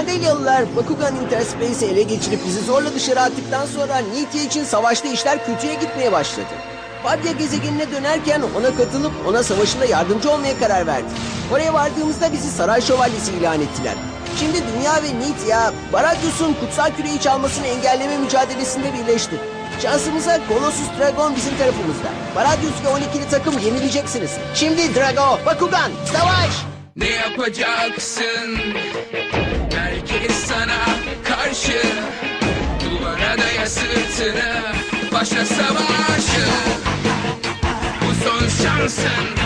Gandelyalılar Bakugan Interspace'i ele geçirip bizi zorla dışarı attıktan sonra Nitya için savaşta işler kötüye gitmeye başladı. Badya gezegenine dönerken ona katılıp ona savaşında yardımcı olmaya karar verdik. Oraya vardığımızda bizi saray şövalyesi ilan ettiler. Şimdi Dünya ve Nitya, Baradyus'un kutsal küreyi çalmasını engelleme mücadelesinde birleşti. Şansımıza Colossus Dragon bizim tarafımızda. Baradyus ve 12'li takım yenileceksiniz. Şimdi Drago, Bakugan, savaş! Ne yapacaksın? Herkes sana karşı. Duvara daya sırtını Başla savaşı. Bu son şansın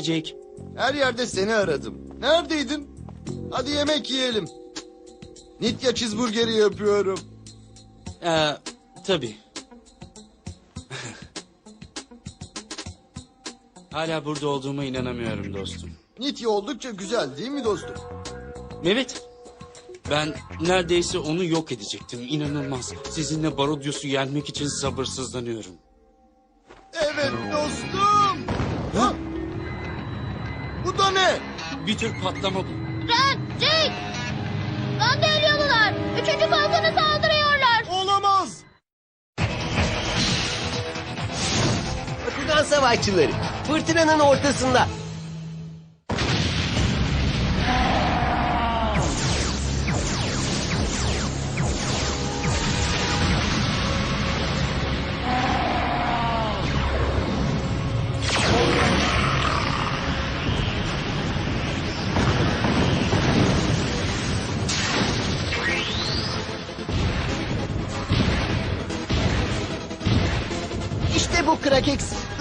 Merhaba Jake. Her yerde seni aradım. Neredeydin? Hadi yemek yiyelim. Nitya cheeseburgeri yapıyorum. Ee, tabii. Hala burada olduğuma inanamıyorum dostum. Nitya oldukça güzel değil mi dostum? Evet. Ben neredeyse onu yok edecektim. İnanılmaz. Sizinle Barodius'u yenmek için sabırsızlanıyorum. Bir tür patlama bu. Red, Jake! Gandelyalılar! Üçüncü kalkanı saldırıyorlar! Olamaz. Bakugan savaşçıları, fırtınanın ortasında.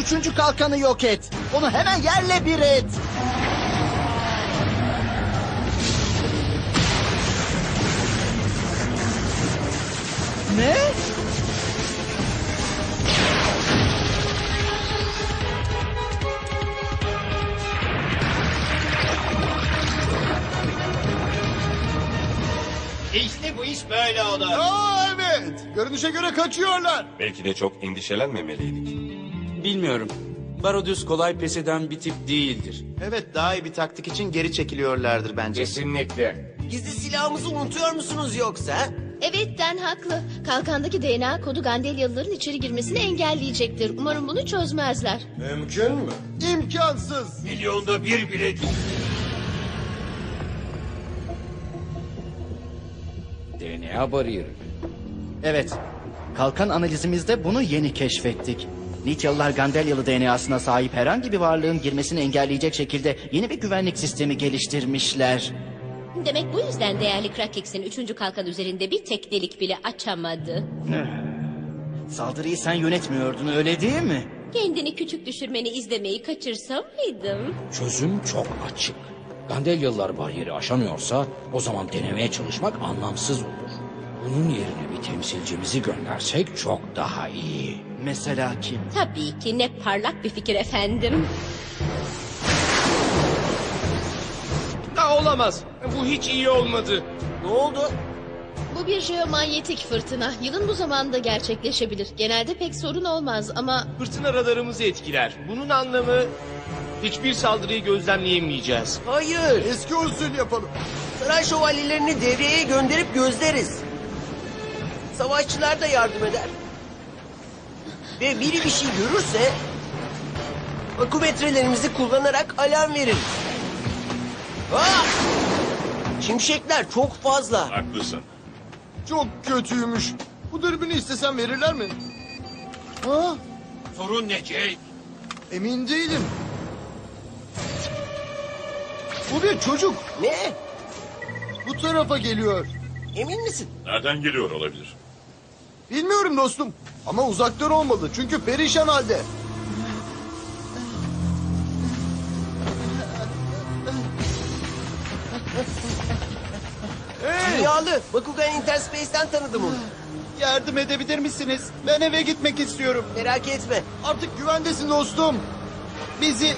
Üçüncü kalkanı yok et. Onu hemen yerle bir et. Ne? Aa evet. Görünüşe göre kaçıyorlar. Belki de çok endişelenmemeliydik. Bilmiyorum. Barodius kolay pes eden bir tip değildir. Evet daha iyi bir taktik için geri çekiliyorlardır bence. Kesinlikle. Gizli silahımızı unutuyor musunuz yoksa? Evet, Den haklı. Kalkandaki DNA kodu Gandelyalıların içeri girmesini engelleyecektir. Umarım bunu çözmezler. Mümkün mü? İmkansız. Milyonda bir bile değil. DNA bariyeri. Evet. Kalkan analizimizde bunu yeni keşfettik. Nityalılar Gandelyalı DNA'sına sahip herhangi bir varlığın girmesini engelleyecek şekilde yeni bir güvenlik sistemi geliştirmişler. Demek bu yüzden değerli Krakex'in üçüncü kalkan üzerinde bir tek delik bile açamadı. Saldırıyı sen yönetmiyordun öyle değil mi? Kendini küçük düşürmeni izlemeyi kaçırsam mıydım? Çözüm çok açık. Gandelyalılar bariyeri aşamıyorsa o zaman denemeye çalışmak anlamsız olur. Bunun yerine bir temsilcimizi göndersek çok daha iyi. Mesela kim? Tabii ki ne parlak bir fikir efendim. Ha, olamaz. Bu hiç iyi olmadı. Ne oldu? Bu bir jeomanyetik fırtına. Yılın bu zamanında gerçekleşebilir. Genelde pek sorun olmaz ama Fırtına radarımızı etkiler. Bunun anlamı hiçbir saldırıyı gözlemleyemeyeceğiz. Hayır. Eski usul yapalım. Saray şövalyelerini devreye gönderip gözleriz. Savaşçılar da yardım eder. Ve biri bir şey görürse... ...akümetrelerimizi kullanarak alarm veririz. Ah! Şimşekler çok fazla. Haklısın. Çok kötüymüş. Bu dürbünü istesem verirler mi? Ha? Sorun ne Jake? Emin değilim. Bu bir çocuk. Ne? Bu tarafa geliyor. Emin misin? Nereden geliyor olabilir? Bilmiyorum dostum. Ama uzaktan olmalı çünkü perişan halde. Hey! Yağlı. Bakugan Interspace'ten tanıdım onu. Yardım edebilir misiniz? Ben eve gitmek istiyorum. Merak etme. Artık güvendesin dostum. Bizi,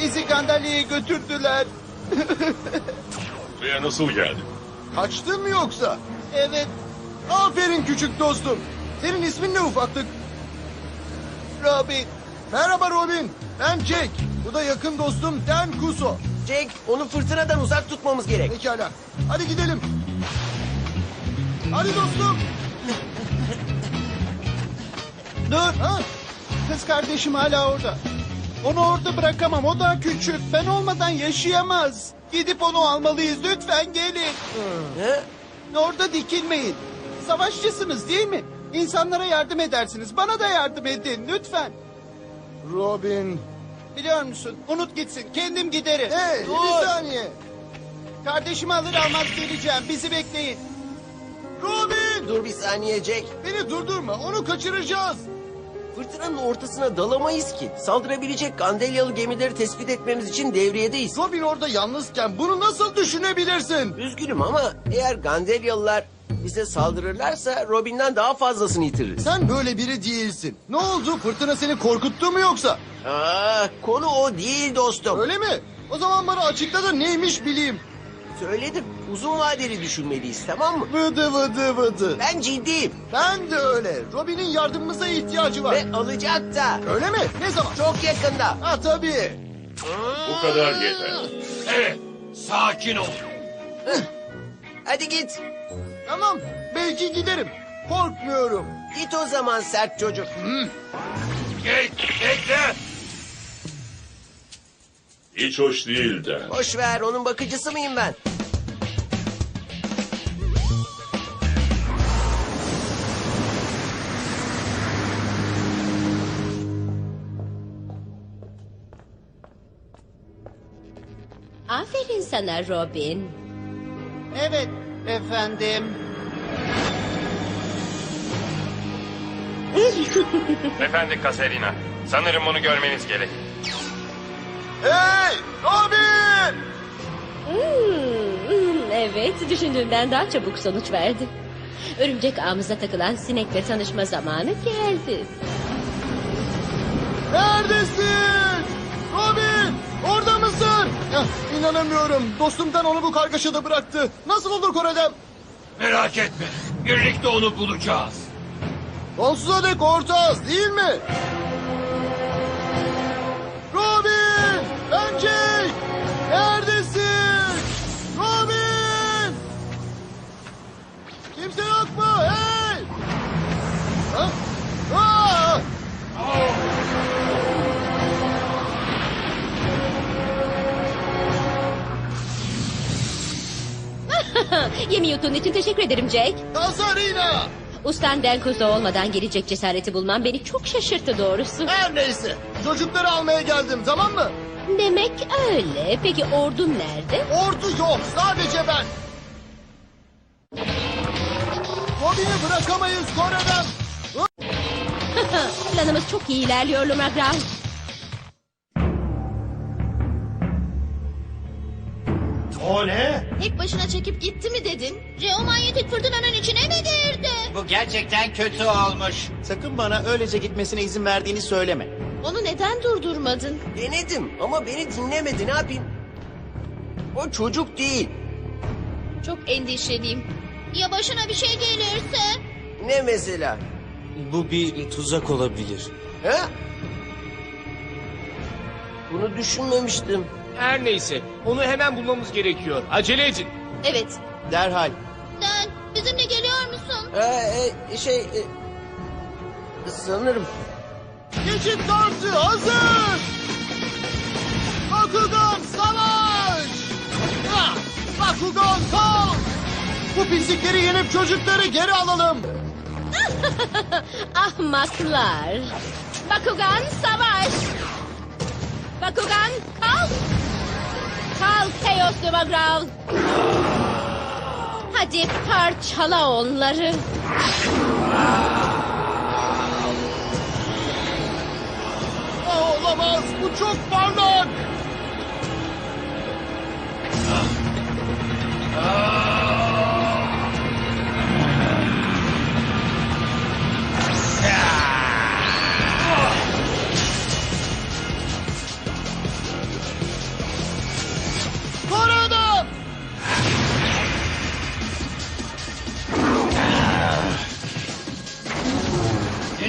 bizi Gandalya'ya götürdüler. Buraya nasıl geldin? Kaçtın mı yoksa? Evet, Aferin küçük dostum. Senin ismin ne ufaklık? Robin. Merhaba Robin. Ben Jack. Bu da yakın dostum Dan Kuso. Jack, onu fırtınadan uzak tutmamız gerek. Pekala. Hadi gidelim. Hadi dostum. Dur, Ha? kız kardeşim hala orada. Onu orada bırakamam, o daha küçük. Ben olmadan yaşayamaz. Gidip onu almalıyız, lütfen gelin. He? Orada dikilmeyin. Savaşçısınız değil mi? İnsanlara yardım edersiniz. Bana da yardım edin, lütfen. Robin. Biliyor musun? Unut gitsin. Kendim giderim. Hey Dur. bir saniye. Kardeşimi alır almaz geleceğim. Bizi bekleyin. Robin. Dur bir saniye Jack. Beni durdurma. Onu kaçıracağız. Fırtınanın ortasına dalamayız ki. Saldırabilecek Gandelyalı gemileri tespit etmemiz için devriyedeyiz. Robin orada yalnızken bunu nasıl düşünebilirsin? Üzgünüm ama eğer Gandelyalılar bize saldırırlarsa Robin'den daha fazlasını yitiririz. Sen böyle biri değilsin. Ne oldu? Fırtına seni korkuttu mu yoksa? Aa, konu o değil dostum. Öyle mi? O zaman bana açıkla da neymiş bileyim. Söyledim. Uzun vadeli düşünmeliyiz tamam mı? Vıdı vıdı vıdı. Ben ciddiyim. Ben de öyle. Robin'in yardımımıza ihtiyacı var. Ve alacak da. Öyle mi? Ne zaman? Çok yakında. Ha tabii. Bu kadar yeter. Evet. Sakin ol. Hadi git. Tamam. Belki giderim. Korkmuyorum. Git o zaman sert çocuk. Geç. Bekle. Hiç hoş değil de. Boş ver onun bakıcısı mıyım ben? Aferin sana Robin. Evet efendim. Efendi Kaserina, sanırım bunu görmeniz gerek. Hey! Robin! Hmm, evet, düşündüğümden daha çabuk sonuç verdi. Örümcek ağımıza takılan sinekle tanışma zamanı geldi. Neredesin? Robin! Orada mısın? Ya, inanamıyorum. Dostumdan onu bu kargaşada bıraktı. Nasıl olur Kore'den? Merak etme. Birlikte onu bulacağız. Sonsuza dek ortağız değil mi? Robin! Ben Jake! Neredesin? Robin! Kimse yok mu? Hey! Ha? Aa! Yemi yuttuğun için teşekkür ederim Jake. Kazarina! Ustan Denkuzo olmadan gelecek cesareti bulman beni çok şaşırttı doğrusu. Her neyse. Çocukları almaya geldim tamam mı? Demek öyle. Peki ordun nerede? Ordu yok. Sadece ben. Robin'i bırakamayız Kore'den. Planımız çok iyi ilerliyor Lumagram. O ne? Tek başına çekip gitti mi dedin? Jeomanyetik fırtınanın içine mi girdi? Bu gerçekten kötü olmuş. Sakın bana öylece gitmesine izin verdiğini söyleme. Onu neden durdurmadın? Denedim ama beni dinlemedi ne yapayım? O çocuk değil. Çok endişeliyim. Ya başına bir şey gelirse? Ne mesela? Bu bir tuzak olabilir. He? Bunu düşünmemiştim. Her neyse. Onu hemen bulmamız gerekiyor. Acele edin. Evet. Derhal. Sen bizimle geliyor musun? Ee, e, şey... e, sanırım. Geçit kartı hazır. Bakugan savaş. Bakugan kal. Bu pislikleri yenip çocukları geri alalım. Ahmaklar. Bakugan savaş. Bakugan Teos Lumagrav. Hadi parçala onları. Aa, olamaz. Bu çok parlak.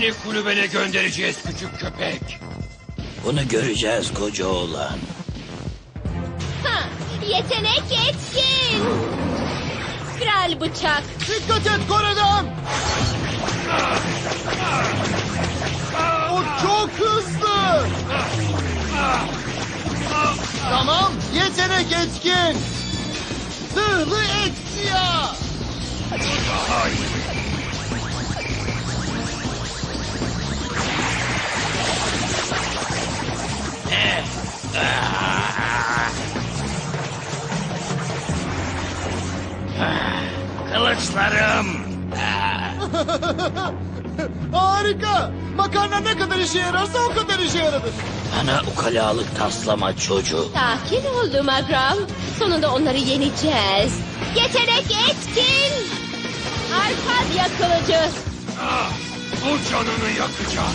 Seni kulübene göndereceğiz küçük köpek. Bunu göreceğiz koca oğlan. Ha, yetenek etkin. Kral bıçak. Dikkat et Kore'den! O çok hızlı! Tamam, yetenek etkin! Zırhlı eksiya! Kılıçlarım. Harika! Makarna ne kadar işe yararsa o kadar işe yaradı. Bana ukalalık taslama çocuğu. Sakin ol Lumagral. Sonunda onları yeneceğiz. Yetenek etkin. Arkadya kılıcı. Bu canını yakacak.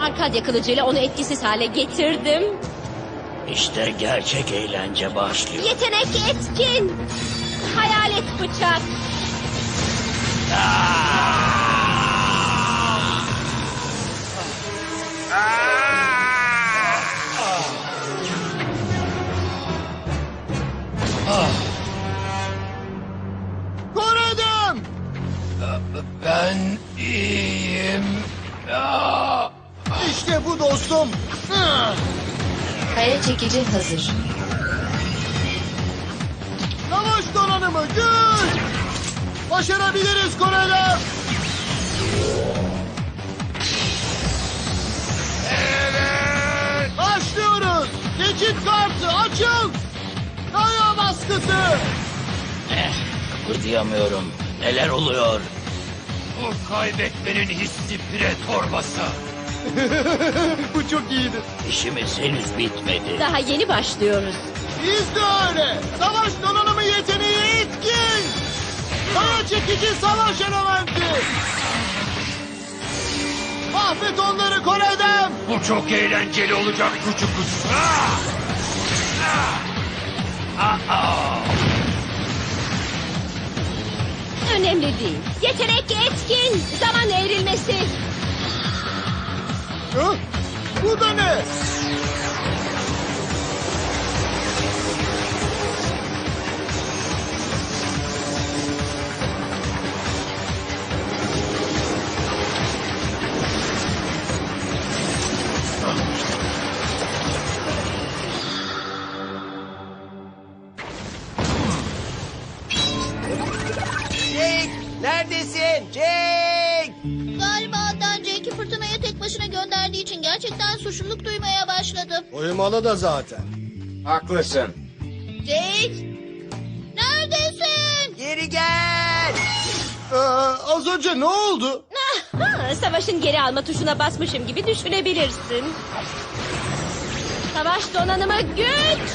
Arkadya kılıcıyla onu etkisiz hale getirdim. İşte gerçek eğlence başlıyor. Yetenek etkin. Hayalet bıçak. Kore'den! Ben bu dostum. Kaya çekici hazır. Savaş donanımı güç! Başarabiliriz Kore'den! Evet! Başlıyoruz! Geçit kartı açıl! Kaya baskısı! Eh, kıpırdayamıyorum. Neler oluyor? Bu kaybetmenin hissi pire torbası. bu çok iyiydi. İşimiz henüz bitmedi. Daha yeni başlıyoruz. Biz de öyle. Savaş donanımı yeteneği etkin. Kaya çekici savaş elementi. Mahvet onları Kore'den. Bu çok eğlenceli olacak küçük kız. Ah! Ah! Ah, ah. Önemli değil. Yetenek etkin. Zaman evrilmesi. Hı? Bu da ne? Jake! Neredesin? Jake! Başına gönderdiği için gerçekten suçluluk duymaya başladı. Uyumalı da zaten. Haklısın. Jake! Neredesin? Geri gel! Ee, az önce ne oldu? Ah, Savaşın geri alma tuşuna basmışım gibi düşünebilirsin. Savaş donanımı güç!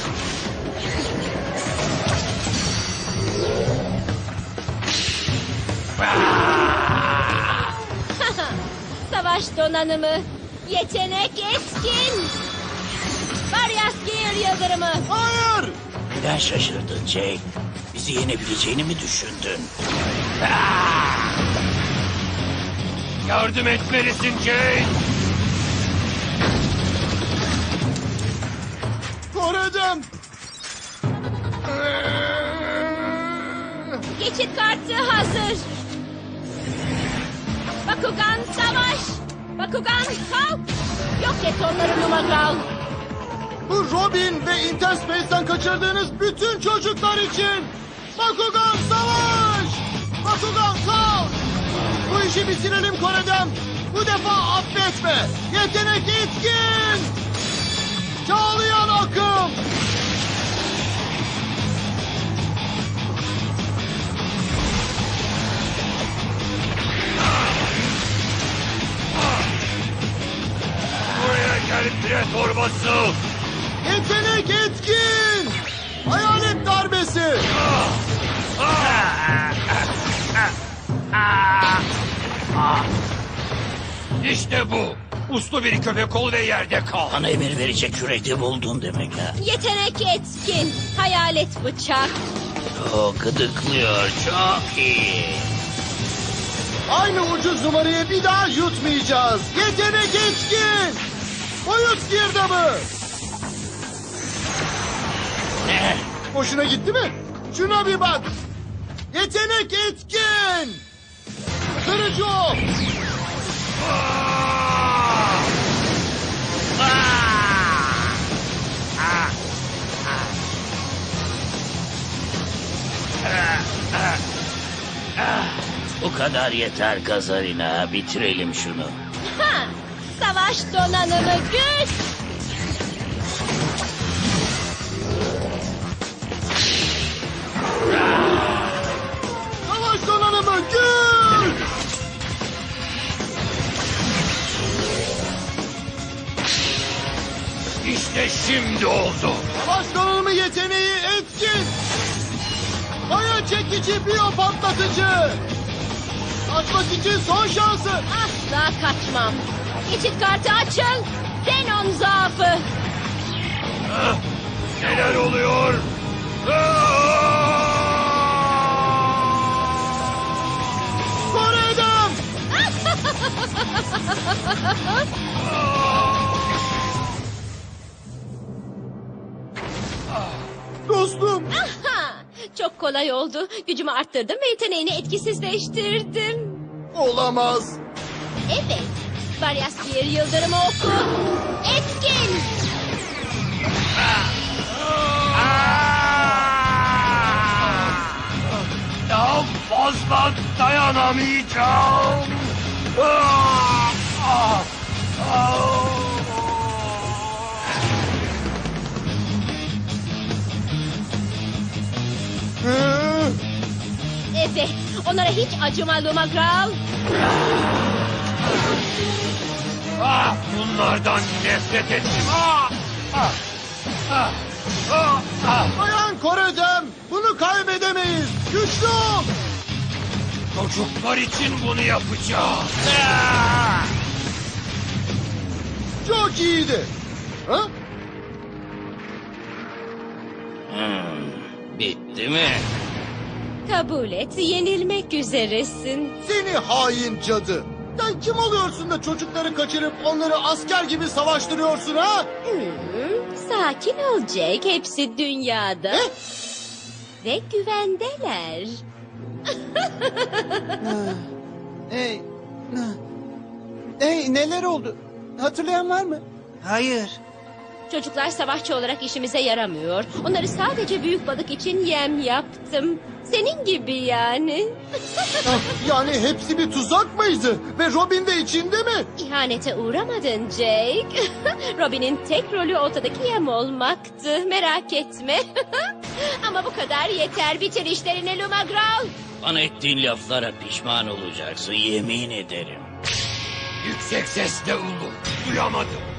Savaş donanımı yetenek etkin! Varyaskir yıldırımı! Hayır! Neden şaşırdın Jake? Bizi yenebileceğini mi düşündün? Yardım etmelisin Jane. Kore'den! Geçit kartı hazır. Bakugan savaş. Bakugan kalk. Yok et onları Numagral. Bu Robin ve Interspace'ten kaçırdığınız bütün çocuklar için! Bakugan savaş! Bakugan kal! Bu işi bitirelim Kore'den! Bu defa affetme! Yetenek etkin! Çağlayan akım! Hayalet transforması. Yetenek etkin. Hayalet darbesi. İşte bu. Uslu bir köpek ol ve yerde kal. Bana emir verecek yürekli buldun demek ha. Yetenek etkin. Hayalet bıçak. O gıdıklıyor. Çok iyi. Aynı ucuz numarayı bir daha yutmayacağız. Yetenek etkin. Boyut girdabı. Ne? Hoşuna gitti mi? Şuna bir bak. Yetenek etkin. Kırıcı ok. Bu kadar yeter Kazarina. Bitirelim şunu. Ha! Savaş donanımı güç. Savaş donanımı güç. İşte şimdi oldu. Savaş donanımı yeteneği etkin. Kaya çekici biyo patlatıcı. Kaçmak için son şansı. Asla kaçmam. Geçit kartı açın. Denon zaafı. Neler oluyor? Kore'den. Dostum. Çok kolay oldu. Gücümü arttırdım ve yeteneğini etkisizleştirdim. Olamaz. Evet. Varyas bir yıldırımı oku. Etkin. Daha fazla dayanamayacağım. Ah! Ah! Ah! Evet. Onlara hiç acıma Lumagral. Ah! Bunlardan nefret ettim. Ah! Ah! Ah! Ah! Ah! Dayan Kore'den. Bunu kaybedemeyiz. Güçlü ol. Çocuklar için bunu yapacağım. Ah! Çok iyiydi. Ha? Hmm, bitti mi? Kabul et. Yenilmek üzeresin. Seni hain cadı. Sen kim oluyorsun da çocukları kaçırıp onları asker gibi savaştırıyorsun ha? Hmm, sakin ol Jack. Hepsi dünyada. Ne? Ve güvendeler. Hey. Hey neler oldu? Hatırlayan var mı? Hayır. Çocuklar savaşçı olarak işimize yaramıyor. Onları sadece büyük balık için yem yaptım. Senin gibi yani. Ah, Yani hepsi bir tuzak mıydı? Ve Robin de içinde mi? İhanete uğramadın Jake. Robin'in tek rolü ortadaki yem olmaktı. Merak etme. Ama bu kadar yeter. Bitir işlerini Lumagral. Bana ettiğin laflara pişman olacaksın yemin ederim. Yüksek sesle ulu. Duyamadım.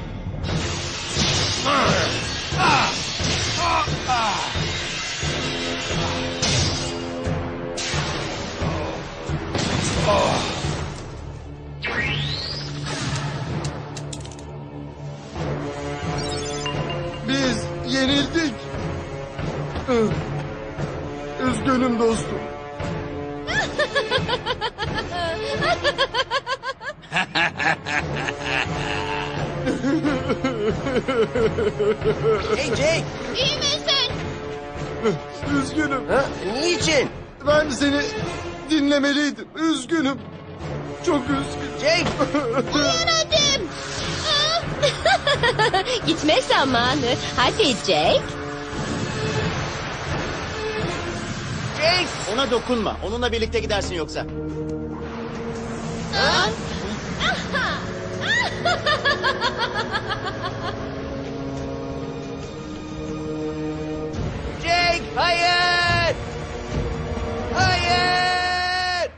Biz yenildik. Üzgünüm dostum. Hey Jake. İyi misin? Üzgünüm. Ha? Niçin? Ben seni dinlemeliydim. Üzgünüm. Çok üzgünüm. Jake. Uyandım. Gitme zamanı. Hadi Jake. Jake. Ona dokunma. Onunla birlikte gidersin yoksa. Ha? Jake. Hayır. Hayır.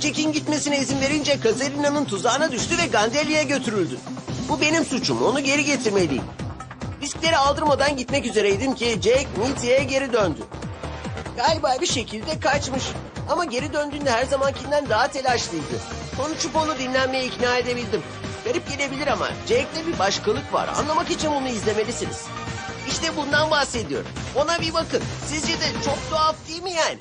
Jake'in gitmesine izin verince Kazerina'nın tuzağına düştü ve Gandelia'ya götürüldü. Bu benim suçum. Onu geri getirmeliyim. Riskleri aldırmadan gitmek üzereydim ki Jake Nitia'ya geri döndü. Galiba bir şekilde kaçmış. Ama geri döndüğünde her zamankinden daha telaşlıydı. Konuşup onu dinlenmeye ikna edebildim. Garip gelebilir ama Jake'de bir başkalık var. Anlamak için bunu izlemelisiniz. İşte bundan bahsediyorum. Ona bir bakın. Sizce de çok tuhaf değil mi yani?